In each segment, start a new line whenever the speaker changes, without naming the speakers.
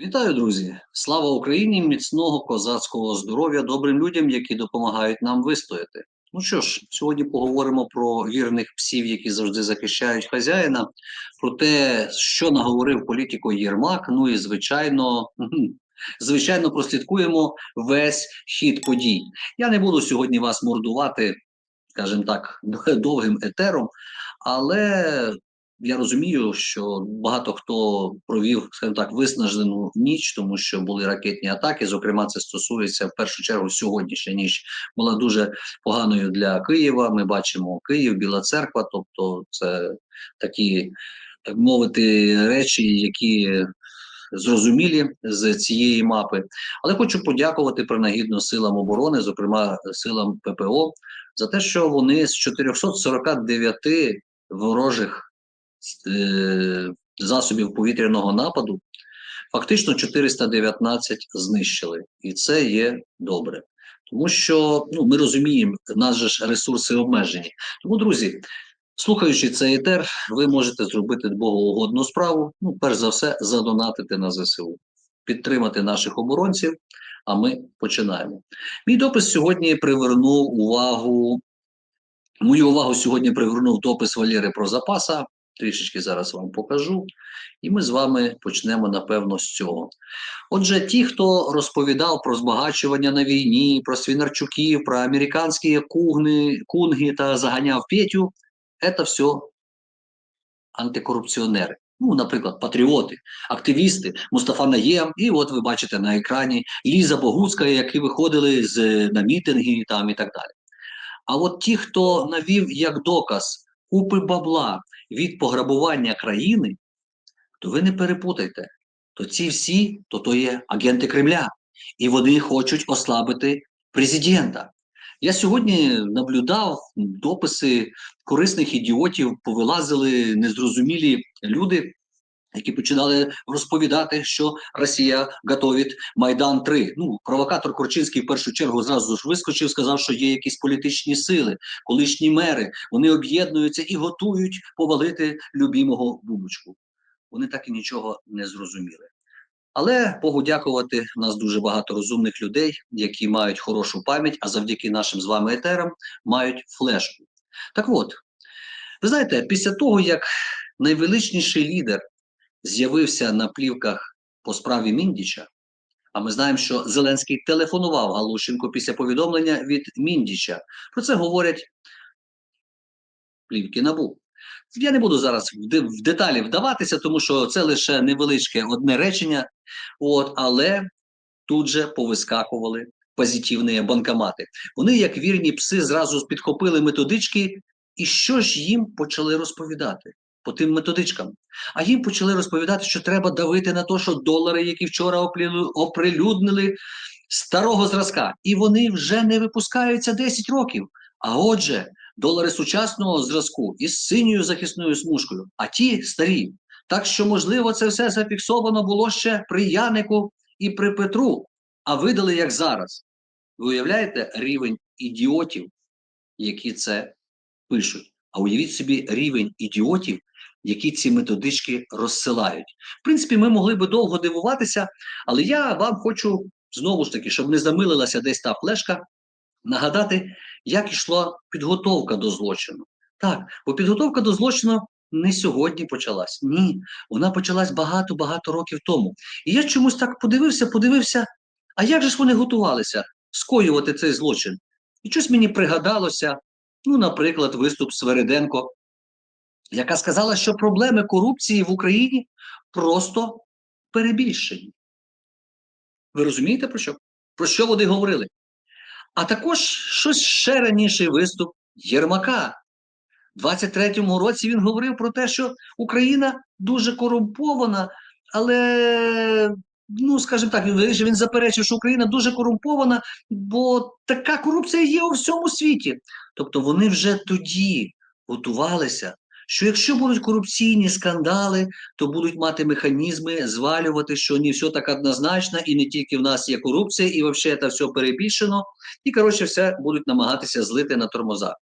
Вітаю, друзі! Слава Україні! Міцного козацького здоров'я добрим людям, які допомагають нам вистояти. Ну що ж, сьогодні поговоримо про вірних псів, які завжди захищають хазяїна, про те, що наговорив політико Єрмак. Ну і звичайно, звичайно, прослідкуємо весь хід подій. Я не буду сьогодні вас мордувати, скажімо так, довгим етером, але я розумію, що багато хто провів скажімо так виснажену ніч, тому що були ракетні атаки. Зокрема, це стосується в першу чергу сьогоднішня ніч була дуже поганою для Києва. Ми бачимо Київ, Біла Церква, тобто це такі, так мовити, речі, які зрозумілі з цієї мапи. Але хочу подякувати принагідно силам оборони, зокрема силам ППО, за те, що вони з 449 ворожих Е, засобів повітряного нападу, фактично 419 знищили, і це є добре. Тому що ну, ми розуміємо, нас же ж ресурси обмежені. Тому, друзі, слухаючи цей етер, ви можете зробити богоугодну справу. Ну, перш за все, задонатити на ЗСУ, підтримати наших оборонців. А ми починаємо. Мій допис сьогодні привернув увагу. Мою увагу сьогодні привернув допис Валєри про запаса. Трішечки зараз вам покажу, і ми з вами почнемо, напевно, з цього. Отже, ті, хто розповідав про збагачування на війні, про свінарчуків, про американські кугни, кунги та заганяв Петю, це все антикорупціонери. Ну, наприклад, патріоти, активісти, Мустафа Наєм, і от ви бачите на екрані Ліза Богуцька, які виходили з на мітинги там і так далі. А от ті, хто навів як доказ купи бабла від пограбування країни, то ви не перепутайте, то ці всі, то то є агенти Кремля, і вони хочуть ослабити президента. Я сьогодні наблюдав дописи корисних ідіотів, повилазили незрозумілі люди, які починали розповідати, що Росія готовить Майдан 3 Ну провокатор Корчинський в першу чергу зразу ж вискочив, сказав, що є якісь політичні сили, колишні мери. Вони об'єднуються і готують повалити любімого бубочку. Вони так і нічого не зрозуміли. Але Богу дякувати, у нас дуже багато розумних людей, які мають хорошу пам'ять, а завдяки нашим з вами етерам мають флешку. Так от, ви знаєте, після того, як найвеличніший лідер з'явився на плівках по справі Міндіча, а ми знаємо, що Зеленський телефонував Галущенко після повідомлення від Міндіча. Про це говорять плівки набу. Я не буду зараз в деталі вдаватися, тому що це лише невеличке одне речення, от, але тут же повискакували позитивні банкомати. Вони, як вірні пси, зразу підхопили методички, і що ж їм почали розповідати? По тим методичкам. А їм почали розповідати, що треба давити на те, що долари, які вчора оприлюднили старого зразка, і вони вже не випускаються 10 років. А отже, долари сучасного зразку із синьою захисною смужкою, а ті старі. Так що, можливо, це все зафіксовано було ще при Янику і при Петру, а видали як зараз. Ви уявляєте рівень ідіотів, які це пишуть? А уявіть собі рівень ідіотів, які ці методички розсилають. В принципі, ми могли би довго дивуватися, але я вам хочу знову ж таки, щоб не замилилася десь та флешка, нагадати, як йшла підготовка до злочину. Так, бо підготовка до злочину не сьогодні почалась. Ні, вона почалась багато-багато років тому. І я чомусь так подивився, подивився, а як же ж вони готувалися скоювати цей злочин? І щось мені пригадалося, ну, наприклад, виступ Свериденко яка сказала, що проблеми корупції в Україні просто перебільшені. Ви розумієте про що? Про що вони говорили? А також щось ще раніший виступ Єрмака. У 23-му році він говорив про те, що Україна дуже корумпована, але, ну, скажімо так, він заперечив, що Україна дуже корумпована, бо така корупція є у всьому світі. Тобто вони вже тоді готувалися що якщо будуть корупційні скандали, то будуть мати механізми звалювати, що не все так однозначно, і не тільки в нас є корупція, і взагалі це все перебільшено, і коротше, все будуть намагатися злити на тормоза.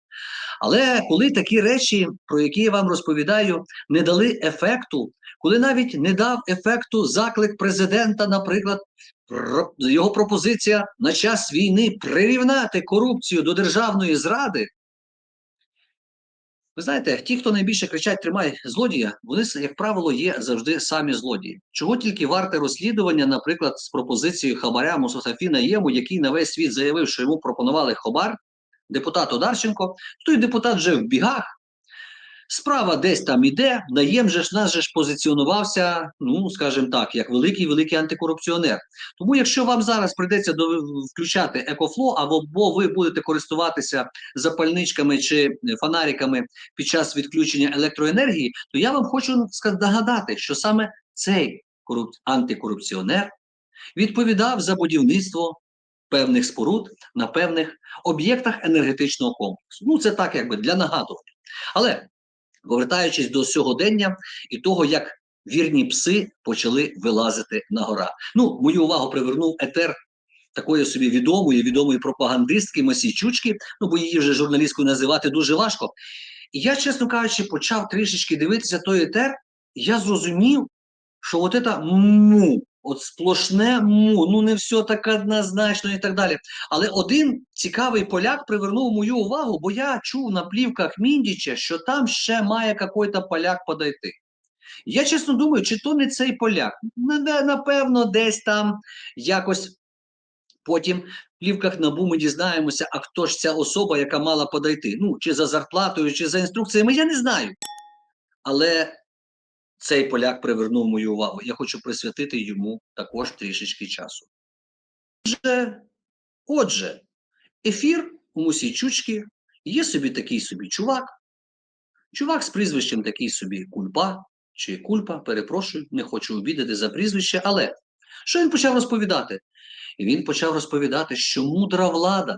Але коли такі речі, про які я вам розповідаю, не дали ефекту, коли навіть не дав ефекту заклик президента, наприклад, його пропозиція на час війни прирівнати корупцію до державної зради. Ви знаєте, ті, хто найбільше кричать Тримай злодія, вони, як правило, є завжди самі злодії. Чого тільки варте розслідування, наприклад, з пропозицією хабаря Мусафі Єму, який на весь світ заявив, що йому пропонували хабар, депутат Одарченко, той депутат вже в бігах. Справа десь там іде, Наєм же ж нас же ж позиціонувався, ну скажімо так, як великий великий антикорупціонер. Тому, якщо вам зараз прийдеться до включати екофло, або ви будете користуватися запальничками чи фонариками під час відключення електроенергії, то я вам хочу нагадати, що саме цей коруп... антикорупціонер відповідав за будівництво певних споруд на певних об'єктах енергетичного комплексу. Ну, це так, якби для нагадування. Але повертаючись до сьогодення і того, як вірні пси почали вилазити на гора. Ну, мою увагу привернув етер такої собі відомої, відомої пропагандистки Масійчучки, ну бо її вже журналісткою називати дуже важко. І я, чесно кажучи, почав трішечки дивитися той етер, і я зрозумів, що от це му, от сплошне му, ну не все так однозначно і так далі. Але один цікавий поляк привернув мою увагу, бо я чув на плівках Міндіча, що там ще має какой-то поляк подойти. Я чесно думаю, чи то не цей поляк. Напевно, десь там якось потім в плівках НАБУ ми дізнаємося, а хто ж ця особа, яка мала подойти. Ну, чи за зарплатою, чи за інструкціями, я не знаю. Але цей поляк привернув мою увагу. Я хочу присвятити йому також трішечки часу. Отже, отже, ефір у Мусійчучки є собі такий собі чувак. Чувак з прізвищем такий собі кульпа чи кульпа, перепрошую, не хочу обідати за прізвище, але що він почав розповідати? Він почав розповідати, що мудра влада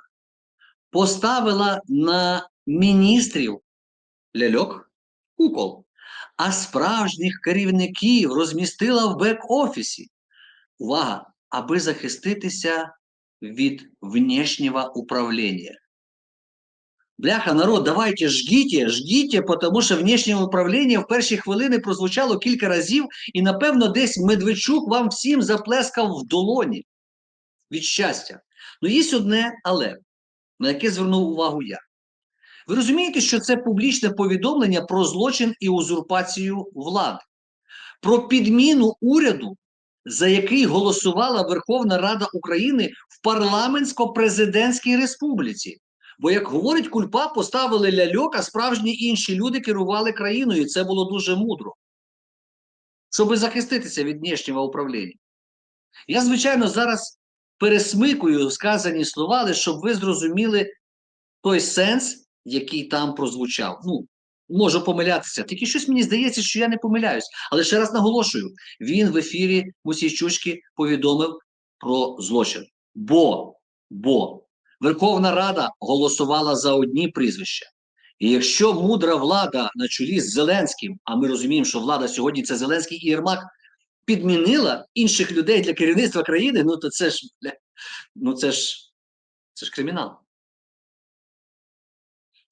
поставила на міністрів ляльок кукол, а справжніх керівників розмістила в бек-офісі. Увага! Аби захиститися від внешнего управління. Бляха, народ, давайте жгіть, жгіть, тому що внешнє управління в перші хвилини прозвучало кілька разів, і напевно десь Медведчук вам всім заплескав в долоні від щастя. Ну, є одне але, на яке звернув увагу я. Ви розумієте, що це публічне повідомлення про злочин і узурпацію влади, про підміну уряду, за який голосувала Верховна Рада України в парламентсько-президентській республіці. Бо, як говорить Кульпа, поставили ляльок, а справжні інші люди керували країною. І це було дуже мудро. Щоб захиститися від внішнього управління. Я, звичайно, зараз пересмикую сказані слова, але щоб ви зрозуміли той сенс, який там прозвучав. Ну, можу помилятися. Тільки щось мені здається, що я не помиляюсь. Але ще раз наголошую: він в ефірі Мусійчучки повідомив про злочин. Бо, бо Верховна Рада голосувала за одні прізвища. І якщо мудра влада на чолі з Зеленським, а ми розуміємо, що влада сьогодні це Зеленський і Єрмак, підмінила інших людей для керівництва країни, ну то це ж ну це ж це ж кримінал.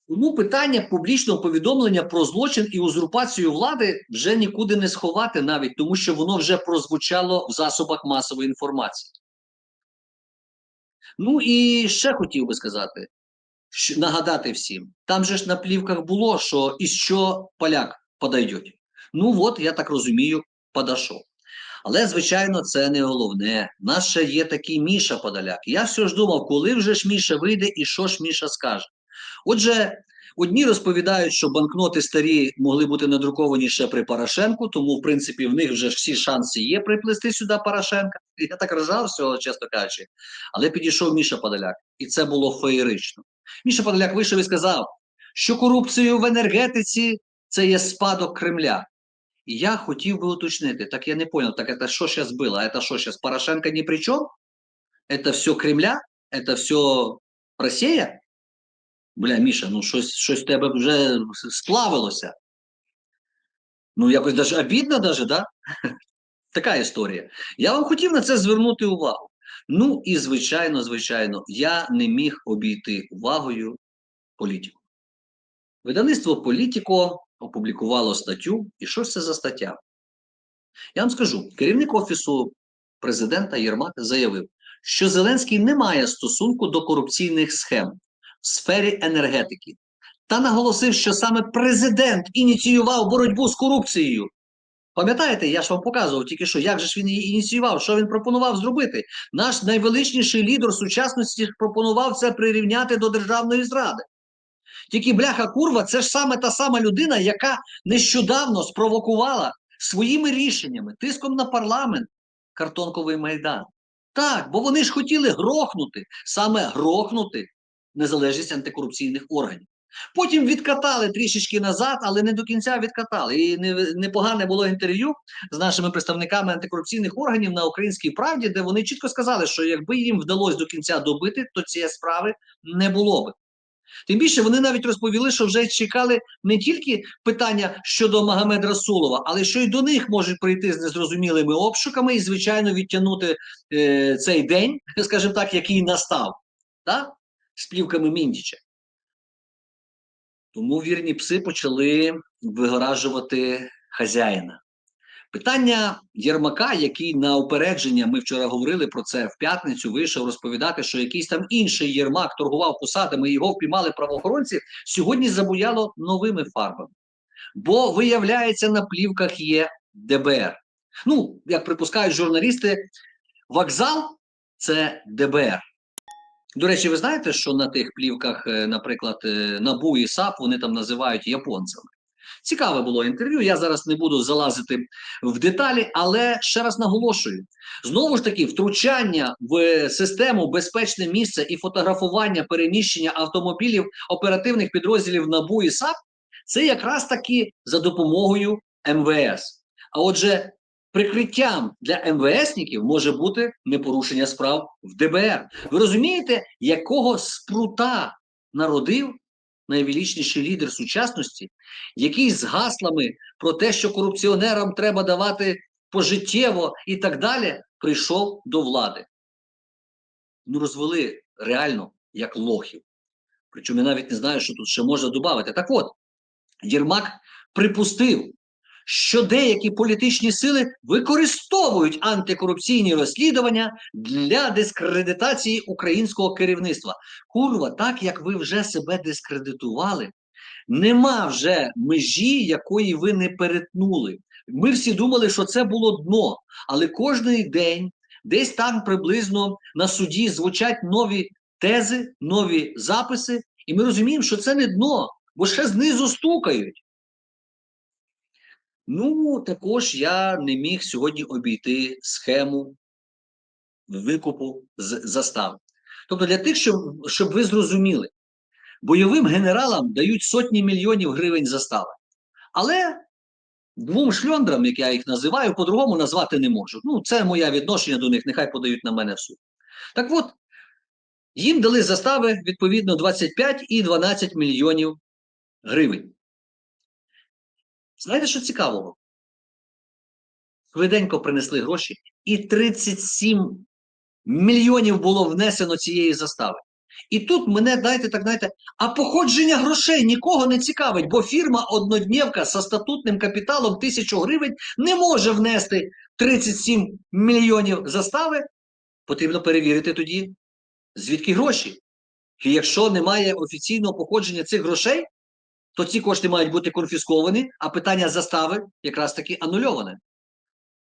Тому питання публічного повідомлення про злочин і узурпацію влади вже нікуди не сховати навіть, тому що воно вже прозвучало в засобах масової інформації. Ну і ще хотів би сказати, що, нагадати всім, там же ж на плівках було, що і що поляк подойдет. Ну от, я так розумію, подошов. Але, звичайно, це не головне. Нас ще є такий Міша Подоляк. Я все ж думав, коли вже ж Міша вийде і що ж Міша скаже. Отже, одні розповідають, що банкноти старі могли бути надруковані ще при Порошенку, тому, в принципі, в них вже ж всі шанси є приплести сюди Порошенка. Я так ржав всього, чесно кажучи. Але підійшов Міша Подоляк, і це було феєрично. Міша Подоляк вийшов і сказав, що корупцію в енергетиці це є спадок Кремля. І я хотів би уточнити, так я не понял, так это что сейчас было? Это что сейчас Порошенко ни при чем? Это все Кремля? Это все Росія? Бля, Міша, ну щось, щось в тебе вже сплавилося. Ну, якось даже обідно, даже, да? Така історія. Я вам хотів на це звернути увагу. Ну і звичайно, звичайно, я не міг обійти увагою політику. Видавництво Політіко опублікувало статтю. І що ж це за стаття? Я вам скажу: керівник офісу президента Єрмак заявив, що Зеленський не має стосунку до корупційних схем в сфері енергетики, та наголосив, що саме президент ініціював боротьбу з корупцією. Пам'ятаєте, я ж вам показував тільки що, як же ж він її ініціював, що він пропонував зробити. Наш найвеличніший лідер сучасності пропонував це прирівняти до державної зради. Тільки бляха курва, це ж саме та сама людина, яка нещодавно спровокувала своїми рішеннями, тиском на парламент картонковий майдан. Так, бо вони ж хотіли грохнути, саме грохнути незалежність антикорупційних органів. Потім відкатали трішечки назад, але не до кінця відкатали. І непогане було інтерв'ю з нашими представниками антикорупційних органів на українській правді, де вони чітко сказали, що якби їм вдалося до кінця добити, то цієї справи не було би. Тим більше вони навіть розповіли, що вже чекали не тільки питання щодо Магомед Расулова, але що й до них можуть прийти з незрозумілими обшуками і, звичайно, відтягнути е, цей день, скажімо так, який настав, так? З плівками Міндіча. Тому вірні пси почали вигоражувати хазяїна. Питання Єрмака, який на упередження, ми вчора говорили про це в п'ятницю, вийшов розповідати, що якийсь там інший Єрмак торгував посадами і його впіймали правоохоронці, сьогодні забуяло новими фарбами. Бо, виявляється, на плівках є ДБР. Ну, як припускають журналісти, вокзал це ДБР. До речі, ви знаєте, що на тих плівках, е, наприклад, е, НАБУ і САП вони там називають японцями. Цікаве було інтерв'ю. Я зараз не буду залазити в деталі, але ще раз наголошую: знову ж таки, втручання в систему безпечне місце і фотографування переміщення автомобілів оперативних підрозділів НАБУ і САП це якраз таки за допомогою МВС. А отже, прикриттям для МВСників може бути непорушення справ в ДБР. Ви розумієте, якого спрута народив найвеличніший лідер сучасності, який з гаслами про те, що корупціонерам треба давати пожиттєво і так далі, прийшов до влади. Ну, розвели реально як лохів. Причому я навіть не знаю, що тут ще можна додати. Так от, Єрмак припустив, що деякі політичні сили використовують антикорупційні розслідування для дискредитації українського керівництва. Курва, так як ви вже себе дискредитували, нема вже межі, якої ви не перетнули. Ми всі думали, що це було дно, але кожний день десь там приблизно на суді звучать нові тези, нові записи, і ми розуміємо, що це не дно, бо ще знизу стукають. Ну, також я не міг сьогодні обійти схему викупу з застав. Тобто, для тих, щоб, щоб ви зрозуміли, бойовим генералам дають сотні мільйонів гривень застави. Але двом шльондрам, як я їх називаю, по-другому назвати не можу. Ну, це моє відношення до них, нехай подають на мене в суд. Так от, їм дали застави відповідно 25 і 12 мільйонів гривень. Знаєте, що цікавого? Швиденько принесли гроші, і 37 мільйонів було внесено цієї застави. І тут мене, дайте так, знаєте, а походження грошей нікого не цікавить, бо фірма однодневка з статутним капіталом тисячу гривень не може внести 37 мільйонів застави. Потрібно перевірити тоді, звідки гроші. І якщо немає офіційного походження цих грошей, то ці кошти мають бути конфісковані, а питання застави якраз таки анульоване.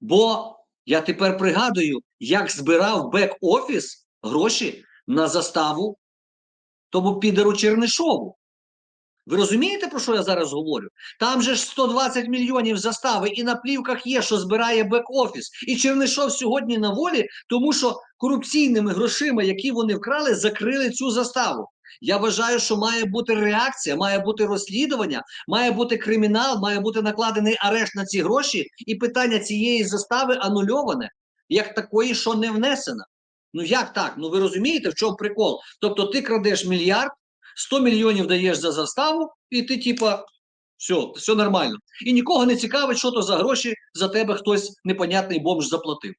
Бо я тепер пригадую, як збирав бек-офіс гроші на заставу тому підеру Чернишову. Ви розумієте, про що я зараз говорю? Там же ж 120 мільйонів застави, і на плівках є, що збирає бек-офіс. І Чернишов сьогодні на волі, тому що корупційними грошима, які вони вкрали, закрили цю заставу. Я вважаю, що має бути реакція, має бути розслідування, має бути кримінал, має бути накладений арешт на ці гроші, і питання цієї застави анульоване, як такої, що не внесено. Ну як так? Ну ви розумієте, в чому прикол? Тобто ти крадеш мільярд, 100 мільйонів даєш за заставу, і ти, типа, все, все нормально. І нікого не цікавить, що то за гроші за тебе хтось непонятний бомж заплатив.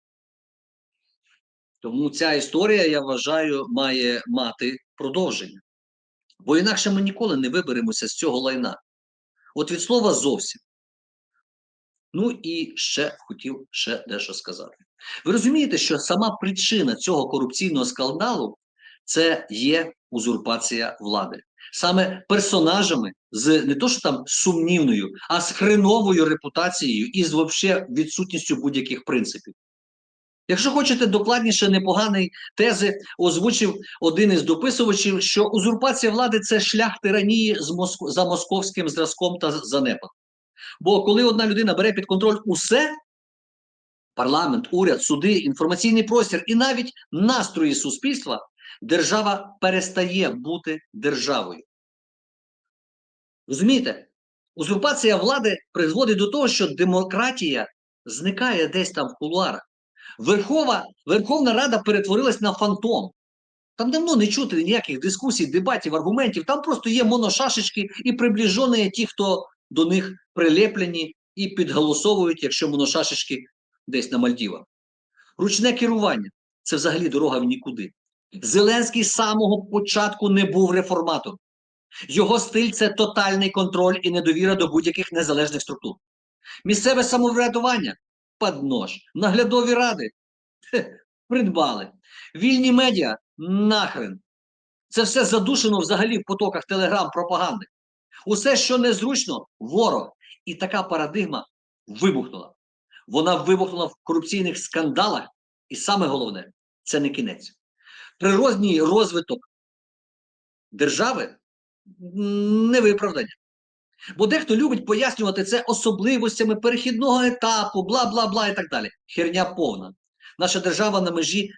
Тому ця історія, я вважаю, має мати продовження. Бо інакше ми ніколи не виберемося з цього лайна. От від слова зовсім. Ну і ще хотів ще дещо сказати. Ви розумієте, що сама причина цього корупційного скандалу це є узурпація влади. Саме персонажами з не то, що там сумнівною, а з хреновою репутацією і з вообще відсутністю будь-яких принципів. Якщо хочете докладніше непоганий тези, озвучив один із дописувачів, що узурпація влади це шлях тиранії з Моск... за московським зразком та занепад. Бо коли одна людина бере під контроль усе, парламент, уряд, суди, інформаційний простір і навіть настрої суспільства, держава перестає бути державою. Розумієте? Узурпація влади призводить до того, що демократія зникає десь там в кулуарах. Верхова, Верховна Рада перетворилась на фантом. Там давно не чути ніяких дискусій, дебатів, аргументів. Там просто є моношашечки і приближені ті, хто до них прилеплені і підголосовують, якщо моношашечки десь на Мальдівах. Ручне керування це взагалі дорога в нікуди. Зеленський з самого початку не був реформатором. Його стиль це тотальний контроль і недовіра до будь-яких незалежних структур. Місцеве самоврядування поднож, наглядові ради придбали. Вільні медіа нахрен. Це все задушено взагалі в потоках телеграм, пропаганди. Усе, що незручно, ворог. І така парадигма вибухнула. Вона вибухнула в корупційних скандалах, і саме головне це не кінець. Природній розвиток держави не виправдання. Бо дехто любить пояснювати це особливостями перехідного етапу, бла бла бла і так далі. Херня повна. Наша держава на межі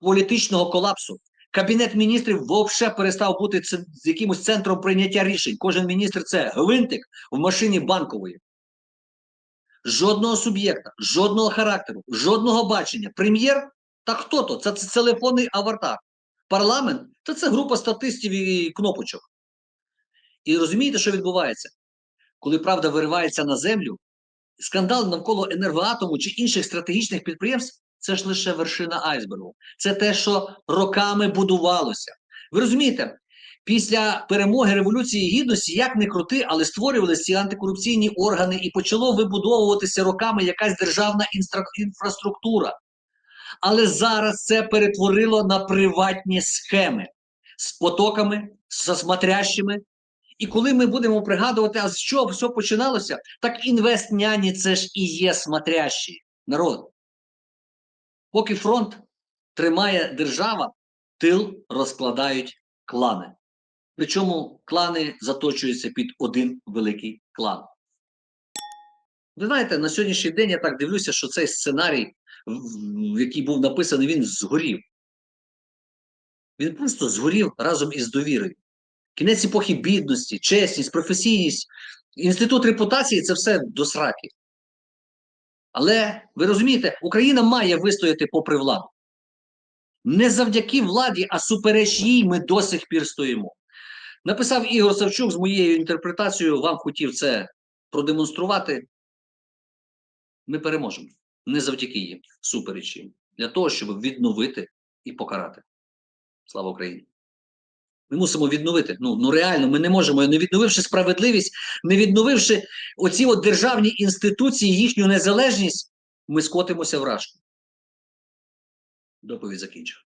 політичного колапсу. Кабінет міністрів взагалі перестав бути з якимось центром прийняття рішень. Кожен міністр це гвинтик в машині банкової. Жодного суб'єкта, жодного характеру, жодного бачення. Прем'єр та хто то? Це телефонний аватар. Парламент та це група статистів і кнопочок. І розумієте, що відбувається? Коли правда виривається на землю, скандал навколо енергоатому чи інших стратегічних підприємств це ж лише вершина айсбергу. Це те, що роками будувалося. Ви розумієте, після перемоги Революції Гідності, як не крути, але створювалися ці антикорупційні органи і почало вибудовуватися роками якась державна інстра- інфраструктура. Але зараз це перетворило на приватні схеми з потоками, з смотрящими. І коли ми будемо пригадувати, а з чого все починалося, так інвестняні це ж і є смотрящі народ. Поки фронт тримає держава, тил розкладають клани. Причому клани заточуються під один великий клан. Ви знаєте, на сьогоднішній день я так дивлюся, що цей сценарій, який був написаний, він згорів. Він просто згорів разом із довірою. Кінець епохи бідності, чесність, професійність, інститут репутації це все до сраки. Але ви розумієте, Україна має вистояти попри владу. Не завдяки владі, а супереч їй ми до сих пір стоїмо. Написав Ігор Савчук з моєю інтерпретацією, вам хотів це продемонструвати. Ми переможемо. Не завдяки їм, супереч їм. Для того, щоб відновити і покарати. Слава Україні! Ми мусимо відновити. Ну, ну реально, ми не можемо, не відновивши справедливість, не відновивши оці от державні інституції, їхню незалежність, ми скотимося в рашку. Доповідь закінчив.